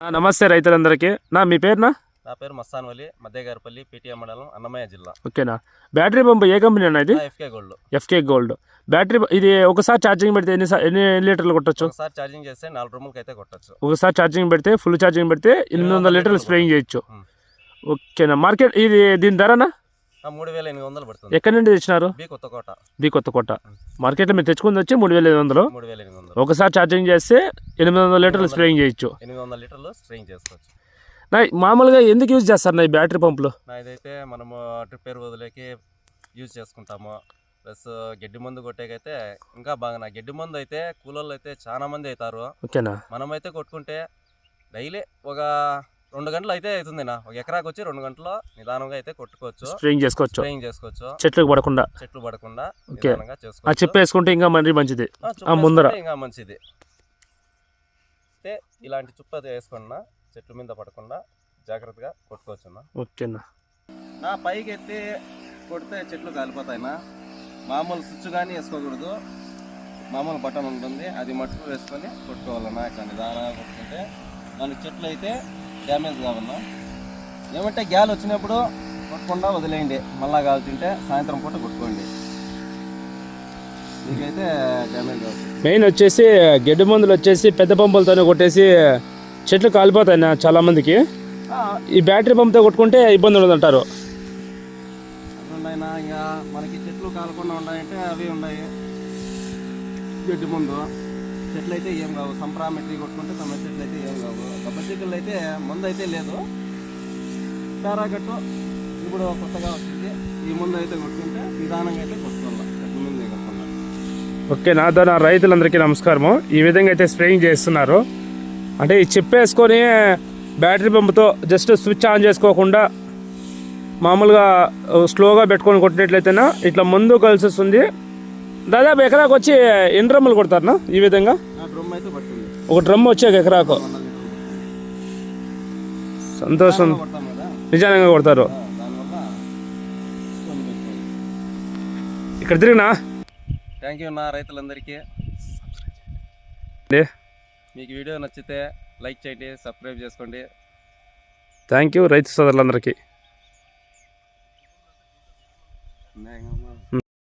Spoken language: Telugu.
నమస్తే రైతులందరికీ. నా మీ పేరునా? నా పేరు మస్తాన్ వలి మధ్యగారిపల్లి పేటీఎం మండలం అన్నమయ్య జిల్లా. ఓకేనా. బ్యాటరీ పంప్ ఏ కంపెనీ అన్న ఇది? FK gold. FK gold. Battery ఇది ఒకసారి ఛార్జింగ్ పెడితే ఎన్ని ఎన్ని లీటర్లు కొట్టచ్చు? ఒకసారి ఛార్జింగ్ చేస్తే నాలుగు రూములకి అయితే కొట్టచ్చు. ఒకసారి ఛార్జింగ్ పెడితే ఫుల్ ఛార్జింగ్ పెడితే ఎనిమిది వందల లీటర్లు స్ప్రేయింగ్ చేయొచ్చు. ఓకేనా. మార్కెట్ ఇది దీని ధరనా? మూడు వేల ఎనిమిది వందలు పడుతుంది. ఎక్కడి నుండి తెచ్చినారు? బి కొత్త కోట. బి కొత్త కోట. మార్కెట్లో మీరు తెచ్చుకుంది వచ్చి మూడు వేల ఐదు వందలు. మూడు వేల ఎనిమిది వందలు. ఒకసారి ఛార్జింగ్ చేస్తే ఎనిమిది వందల లీటర్లు స్ప్రేయింగ్ చేయొచ్చు. ఎనిమిది వందల లీటర్లు స్ప్రేయింగ్ చేసుకోవచ్చు. నా మామూలుగా ఎందుకు యూజ్ చేస్తారు నా ఈ బ్యాటరీ పంపులు? నా ఇదైతే మనము డ్రిప్ ఎరువు వదిలేకి యూజ్ చేసుకుంటాము. ప్లస్ గడ్డి మందు కొట్టేకైతే ఇంకా బాగా నా గడ్డి మందు అయితే కూలోళ్ళు అయితే చాలా మంది అవుతారు. ఓకేనా? మనమైతే కొట్టుకుంటే డైలీ ఒక రెండు గంటలు అయితే అవుతుంది నా. ఒక ఎకరాకి వచ్చి రెండు గంటలు నిదానంగా అయితే కొట్టుకోవచ్చు. స్ప్రేయింగ్ చేసుకోవచ్చు. స్ప్రేయింగ్ చేసుకోవచ్చు. చెట్లకు పడకుండా. చెట్లు పడకుండా ఓకే. నిదానంగా ఆ చేసుకోవచ్చు. చెప్పు వేసుకుంటే ఇంకా మరీ మంచిది. ఆ, ముందర. ఇంకా మంచిది. అయితే ఇలాంటి చుప్ప వేసుకున్నా చెట్ల మీద పడకుండా జాగ్రత్తగా కొట్టుకోవచ్చు ఓకేనా? నా పైకి ఎత్తి కొడితే చెట్లు కాలిపోతాయినా మామూలు స్విచ్ కానీ వేసుకోకూడదు. మామూలు బటన్ ఉంటుంది అది మట్టుకు వేసుకొని కొట్టుకోవాలన్నా ఇట్లా నిదానంగా కొట్టుకుంటే మనకి చెట్లు అయితే డ్యామేజ్ కావాలన్నా ఏమంటే గ్యాల్ వచ్చినప్పుడు కొట్టకుండా వదిలేయండి. మళ్ళా కాల్చుంటే సాయంత్రం పూట కొట్టుకోండి. మెయిన్ వచ్చేసి గడ్డి మందులు వచ్చేసి పెద్ద పంపులతోనే కొట్టేసి చెట్లు కాలిపోతాయి నా చాలా మందికి ఈ బ్యాటరీ పంప్తో కొట్టుకుంటే ఇబ్బంది ఉండదు అంటారు మనకి చెట్లు కాలకుండా ఉన్నాయంటే అవి ఉన్నాయి గడ్డి ముందు. చెట్లు అయితే ఏం కావు. సంప్రామెట్రీ కొట్టుకుంటే తమ చెట్లు అయితే ఏం కావు. అయితే మందు అయితే లేదు. పారాగట్టు ఇప్పుడు కొత్తగా వచ్చింది. ఈ ముందు అయితే కొట్టుకుంటే నిదానంగా అయితే కొట్టుకున్నా ఓకే నాతో నా రైతులందరికీ నమస్కారము. ఈ విధంగా అయితే స్ప్రేయింగ్ చేస్తున్నారు. అంటే ఈ చెప్పేసుకొని బ్యాటరీ పంపుతో జస్ట్ స్విచ్ ఆన్ చేసుకోకుండా మామూలుగా స్లోగా పెట్టుకొని కొట్టినట్లయితేనా ఇట్లా ముందు కలిసి వస్తుంది దాదాపు ఎకరాకు వచ్చి ఎన్ని డ్రమ్ములు కొడతారనా ఈ విధంగా? ఒక డ్రమ్ వచ్చే ఎకరాకు. సంతోషం. నిజానంగా కొడతారు. ఇక్కడ తిరిగినా? థ్యాంక్ యూ నా రైతులందరికీ. మీకు వీడియో నచ్చితే లైక్ చేయండి సబ్స్క్రైబ్ చేసుకోండి. థ్యాంక్ యూ రైతు సోదరులందరికీ.